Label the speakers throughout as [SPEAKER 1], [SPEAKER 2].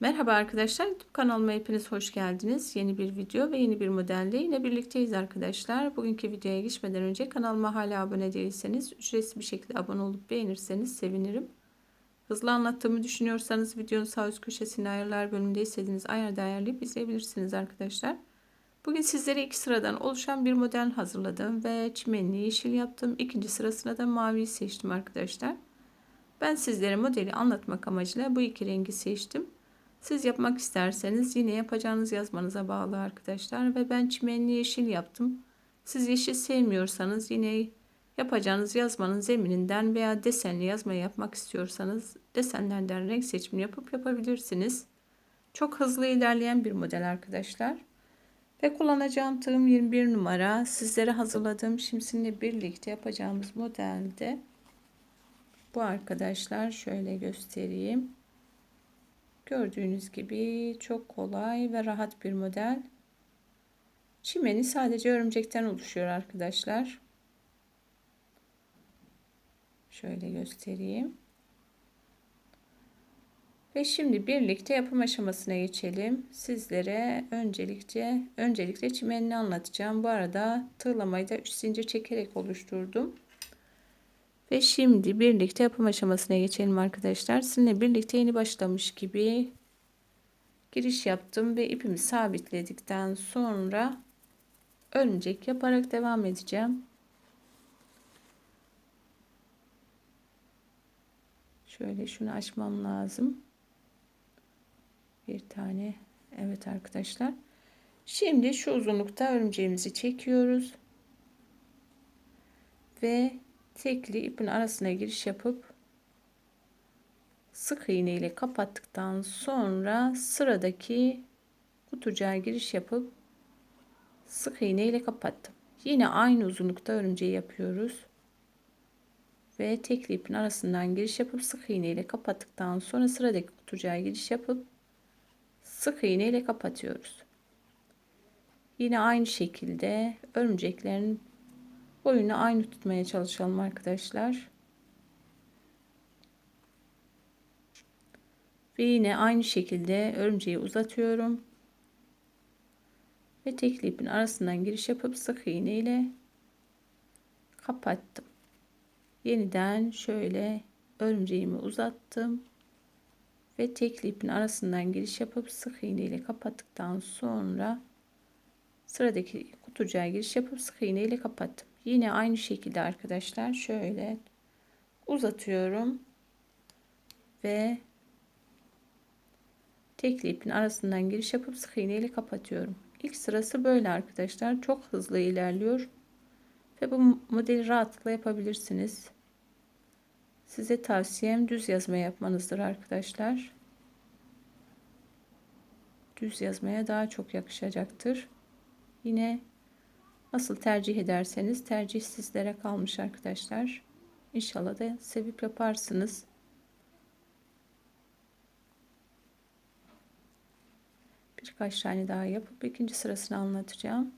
[SPEAKER 1] Merhaba arkadaşlar YouTube kanalıma hepiniz hoş geldiniz. Yeni bir video ve yeni bir modelle yine birlikteyiz arkadaşlar. Bugünkü videoya geçmeden önce kanalıma hala abone değilseniz ücretsiz bir şekilde abone olup beğenirseniz sevinirim. Hızlı anlattığımı düşünüyorsanız videonun sağ üst köşesinde ayarlar bölümünde istediğiniz ayarda ayarlayıp izleyebilirsiniz arkadaşlar. Bugün sizlere iki sıradan oluşan bir model hazırladım ve çimenli yeşil yaptım. İkinci sırasına da mavi seçtim arkadaşlar. Ben sizlere modeli anlatmak amacıyla bu iki rengi seçtim. Siz yapmak isterseniz yine yapacağınız yazmanıza bağlı arkadaşlar. Ve ben çimenli yeşil yaptım. Siz yeşil sevmiyorsanız yine yapacağınız yazmanın zemininden veya desenli yazma yapmak istiyorsanız desenlerden renk seçimi yapıp yapabilirsiniz. Çok hızlı ilerleyen bir model arkadaşlar. Ve kullanacağım tığım 21 numara. Sizlere hazırladığım şimsinle birlikte yapacağımız modelde bu arkadaşlar şöyle göstereyim. Gördüğünüz gibi çok kolay ve rahat bir model. Çimeni sadece örümcekten oluşuyor arkadaşlar. Şöyle göstereyim. Ve şimdi birlikte yapım aşamasına geçelim. Sizlere öncelikle öncelikle çimenini anlatacağım. Bu arada tığlamayı da 3 zincir çekerek oluşturdum. Ve şimdi birlikte yapım aşamasına geçelim arkadaşlar. Sizinle birlikte yeni başlamış gibi giriş yaptım ve ipimi sabitledikten sonra örümcek yaparak devam edeceğim. Şöyle şunu açmam lazım. Bir tane. Evet arkadaşlar. Şimdi şu uzunlukta örümceğimizi çekiyoruz. Ve tekli ipin arasına giriş yapıp sık iğne ile kapattıktan sonra sıradaki kutucuğa giriş yapıp sık iğne ile kapattım. Yine aynı uzunlukta örümceği yapıyoruz. Ve tekli ipin arasından giriş yapıp sık iğne ile kapattıktan sonra sıradaki kutucuğa giriş yapıp sık iğne ile kapatıyoruz. Yine aynı şekilde örümceklerin boyunu aynı tutmaya çalışalım arkadaşlar. Ve yine aynı şekilde örümceği uzatıyorum. Ve tekli ipin arasından giriş yapıp sık iğne ile kapattım. Yeniden şöyle örümceğimi uzattım. Ve tekli ipin arasından giriş yapıp sık iğne ile kapattıktan sonra sıradaki kutucuğa giriş yapıp sık iğne ile kapattım. Yine aynı şekilde arkadaşlar şöyle uzatıyorum ve tekli ipin arasından giriş yapıp sık iğne ile kapatıyorum. İlk sırası böyle arkadaşlar. Çok hızlı ilerliyor. Ve bu modeli rahatlıkla yapabilirsiniz. Size tavsiyem düz yazma yapmanızdır arkadaşlar. Düz yazmaya daha çok yakışacaktır. Yine Nasıl tercih ederseniz tercih sizlere kalmış arkadaşlar. İnşallah da sevip yaparsınız. Birkaç tane daha yapıp ikinci sırasını anlatacağım.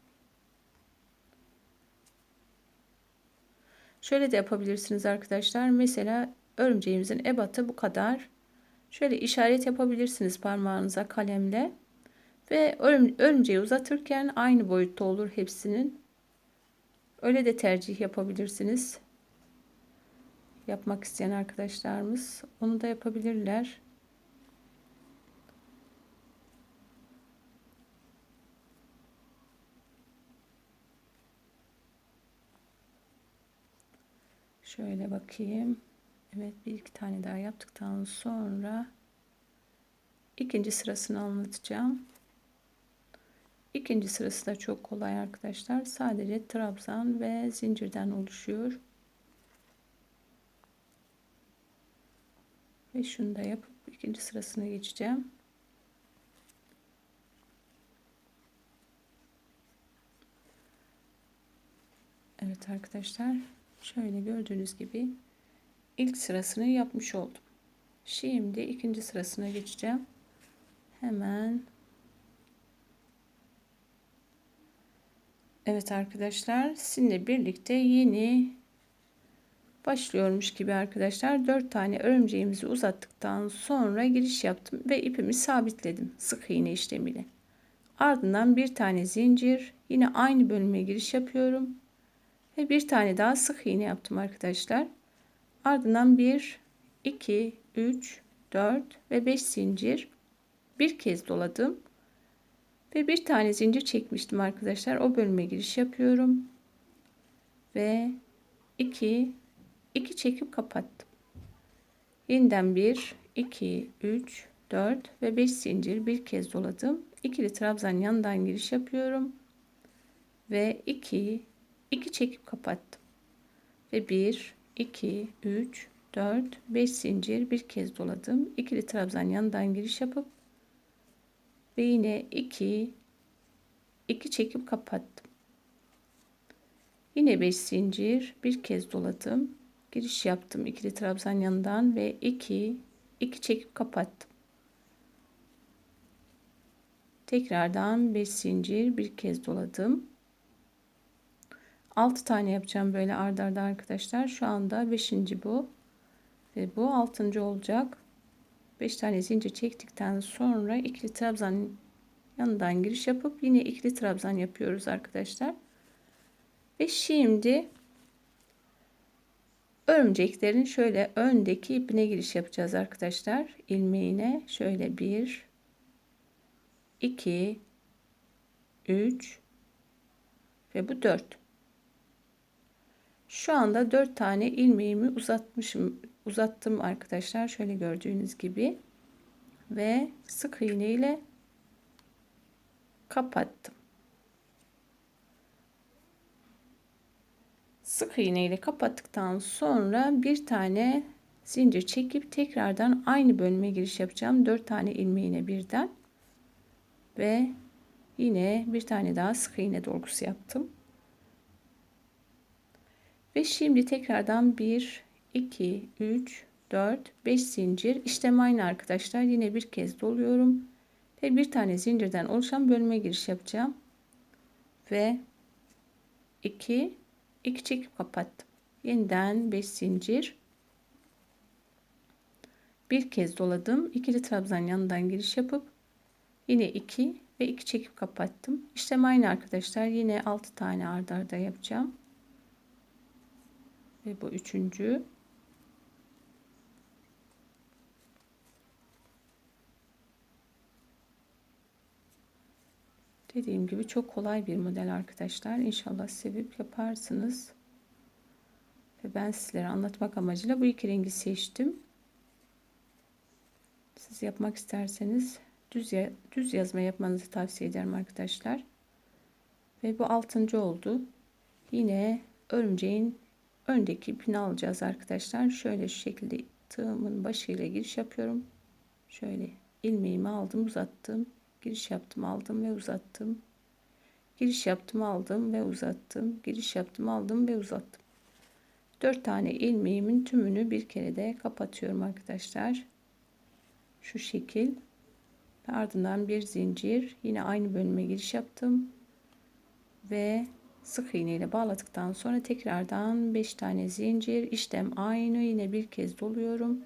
[SPEAKER 1] Şöyle de yapabilirsiniz arkadaşlar. Mesela örümceğimizin ebatı bu kadar. Şöyle işaret yapabilirsiniz parmağınıza kalemle. Ve örümceği uzatırken aynı boyutta olur hepsinin. Öyle de tercih yapabilirsiniz. Yapmak isteyen arkadaşlarımız onu da yapabilirler. Şöyle bakayım. Evet bir iki tane daha yaptıktan sonra ikinci sırasını anlatacağım. İkinci sırası da çok kolay arkadaşlar. Sadece trabzan ve zincirden oluşuyor. Ve şunu da yapıp ikinci sırasına geçeceğim. Evet arkadaşlar. Şöyle gördüğünüz gibi ilk sırasını yapmış oldum. Şimdi ikinci sırasına geçeceğim. Hemen Evet arkadaşlar sizinle birlikte yeni başlıyormuş gibi arkadaşlar 4 tane örümceğimizi uzattıktan sonra giriş yaptım ve ipimi sabitledim sık iğne işlemiyle. Ardından bir tane zincir yine aynı bölüme giriş yapıyorum ve bir tane daha sık iğne yaptım arkadaşlar. Ardından 1 2 3 4 ve 5 zincir bir kez doladım ve bir tane zincir çekmiştim arkadaşlar. O bölüme giriş yapıyorum ve 2 2 çekip kapattım. Yeniden 1 2 3 4 ve 5 zincir bir kez doladım. İkili trabzan yandan giriş yapıyorum ve 2 2 çekip kapattım. Ve 1 2 3 4 5 zincir bir kez doladım. İkili trabzan yandan giriş yapıp ve yine 2 2 çekip kapattım. Yine 5 zincir bir kez doladım. Giriş yaptım ikili trabzan yanından ve 2 2 çekip kapattım. Tekrardan 5 zincir bir kez doladım. 6 tane yapacağım böyle ardarda arda arkadaşlar. Şu anda 5. bu. Ve bu 6. olacak. 5 tane zincir çektikten sonra ikili trabzan yanından giriş yapıp yine ikili trabzan yapıyoruz arkadaşlar. Ve şimdi örümceklerin şöyle öndeki ipine giriş yapacağız arkadaşlar. ilmeğine şöyle 1 2 3 ve bu 4. Şu anda 4 tane ilmeğimi uzatmışım. Uzattım arkadaşlar. Şöyle gördüğünüz gibi ve sık iğne ile kapattım. Sık iğne ile kapattıktan sonra bir tane zincir çekip tekrardan aynı bölüme giriş yapacağım. 4 tane ilmeğine birden ve yine bir tane daha sık iğne dolgusu yaptım. Ve şimdi tekrardan 1 2 3 4 5 zincir işlem aynı arkadaşlar. Yine bir kez doluyorum ve bir tane zincirden oluşan bölüme giriş yapacağım. Ve 2 2 çekip kapattım. Yeniden 5 zincir bir kez doladım. İkili trabzan yanından giriş yapıp yine 2 ve 2 çekip kapattım. İşlem aynı arkadaşlar. Yine 6 tane ardarda arda yapacağım. Ve bu üçüncü. Dediğim gibi çok kolay bir model arkadaşlar. İnşallah sevip yaparsınız. Ve ben sizlere anlatmak amacıyla bu iki rengi seçtim. Siz yapmak isterseniz düz, ya, düz yazma yapmanızı tavsiye ederim arkadaşlar. Ve bu altıncı oldu. Yine örümceğin öndeki ipini alacağız arkadaşlar. Şöyle şu şekilde tığımın başıyla giriş yapıyorum. Şöyle ilmeğimi aldım uzattım. Giriş yaptım aldım ve uzattım. Giriş yaptım aldım ve uzattım. Giriş yaptım aldım ve uzattım. 4 tane ilmeğimin tümünü bir kere de kapatıyorum arkadaşlar. Şu şekil. Ardından bir zincir yine aynı bölüme giriş yaptım. Ve sık iğne ile bağladıktan sonra tekrardan 5 tane zincir işlem aynı yine bir kez doluyorum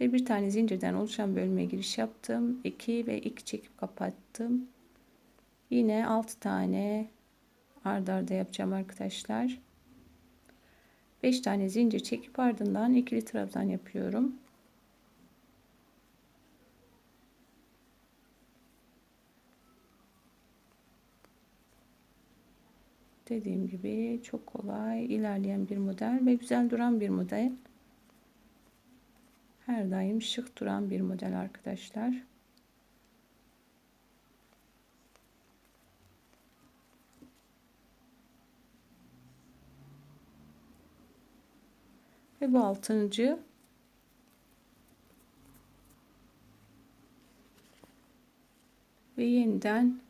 [SPEAKER 1] ve bir tane zincirden oluşan bölüme giriş yaptım. 2 ve 2 çekip kapattım. Yine 6 tane ardarda arda yapacağım arkadaşlar. 5 tane zincir çekip ardından ikili trabzan yapıyorum. Dediğim gibi çok kolay ilerleyen bir model ve güzel duran bir model her daim şık duran bir model arkadaşlar. Ve bu altıncı ve yeniden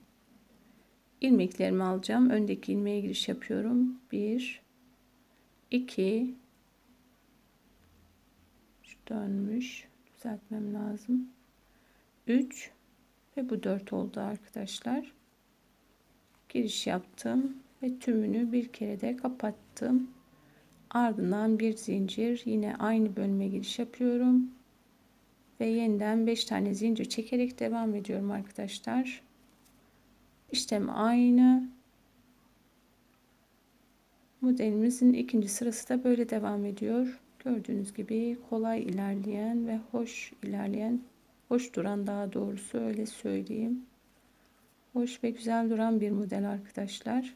[SPEAKER 1] ilmeklerimi alacağım. Öndeki ilmeğe giriş yapıyorum. 1 2 dönmüş. Düzeltmem lazım. 3 ve bu 4 oldu arkadaşlar. Giriş yaptım ve tümünü bir kere de kapattım. ardından bir zincir yine aynı bölüme giriş yapıyorum ve yeniden 5 tane zincir çekerek devam ediyorum arkadaşlar işlem aynı modelimizin ikinci sırası da böyle devam ediyor gördüğünüz gibi kolay ilerleyen ve hoş ilerleyen hoş duran daha doğrusu öyle söyleyeyim hoş ve güzel duran bir model arkadaşlar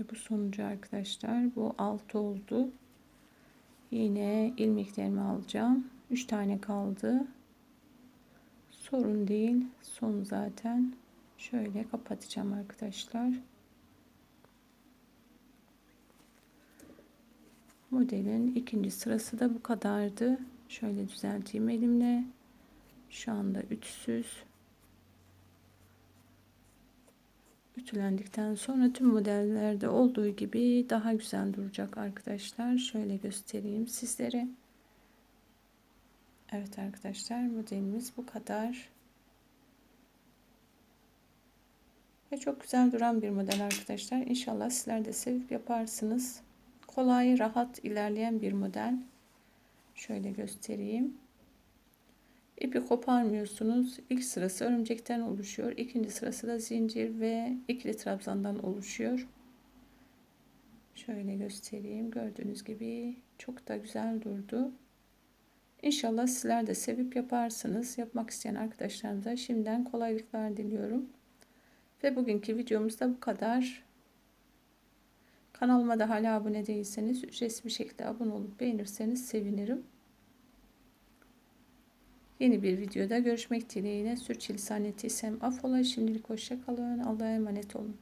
[SPEAKER 1] Ve bu sonucu arkadaşlar bu 6 oldu. Yine ilmeklerimi alacağım. 3 tane kaldı. Sorun değil. Son zaten. Şöyle kapatacağım arkadaşlar. Modelin ikinci sırası da bu kadardı. Şöyle düzelteyim elimle. Şu anda ütüsüz. Ütülendikten sonra tüm modellerde olduğu gibi daha güzel duracak arkadaşlar. Şöyle göstereyim sizlere. Evet arkadaşlar modelimiz bu kadar. Ve çok güzel duran bir model arkadaşlar. İnşallah sizler de sevip yaparsınız. Kolay, rahat ilerleyen bir model. Şöyle göstereyim. İpi koparmıyorsunuz. İlk sırası örümcekten oluşuyor. İkinci sırası da zincir ve ikili trabzandan oluşuyor. Şöyle göstereyim. Gördüğünüz gibi çok da güzel durdu. İnşallah sizler de sevip yaparsınız. Yapmak isteyen arkadaşlarımıza şimdiden kolaylıklar diliyorum. Ve bugünkü videomuz da bu kadar. Kanalıma da hala abone değilseniz ücretsiz bir şekilde abone olup beğenirseniz sevinirim. Yeni bir videoda görüşmek dileğiyle sürçülisan ettiysem affola. Şimdilik hoşça kalın. Allah'a emanet olun.